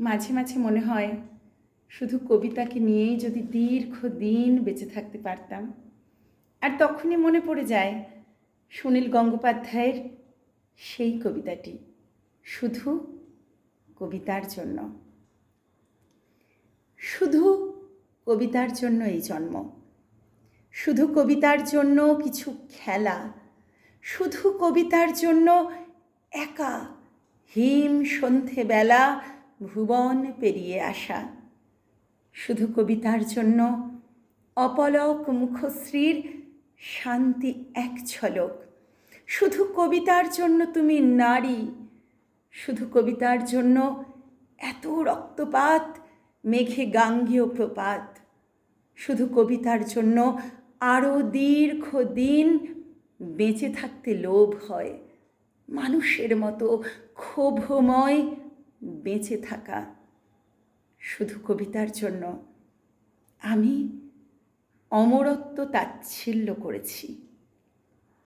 মাঝে মাঝে মনে হয় শুধু কবিতাকে নিয়েই যদি দীর্ঘ দিন বেঁচে থাকতে পারতাম। আর তখনই মনে পড়ে যায় সুনীল গঙ্গোপাধ্যায়ের সেই কবিতাটি, শুধু কবিতার জন্য। শুধু কবিতার জন্য এই জন্ম। শুধু কবিতার জন্য কিছু খেলা। শুধু কবিতার জন্য একা হিম সন্ধেবেলা ভুবন পেরিয়ে আসা। শুধু কবিতার জন্য অপলক মুখশ্রীর শান্তি এক ঝলক। শুধু কবিতার জন্য তুমি নারী, শুধু কবিতার জন্য এত রক্তপাত, মেঘে গাঙ্গেয় প্রপাত। শুধু কবিতার জন্য আরও দীর্ঘ দিন বেঁচে থাকতে লোভ হয়। মানুষের মতো ক্ষোভময় বেঁচে থাকা শুধু কবিতার জন্য। আমি অমরত্ব তাচ্ছিল্য করেছি।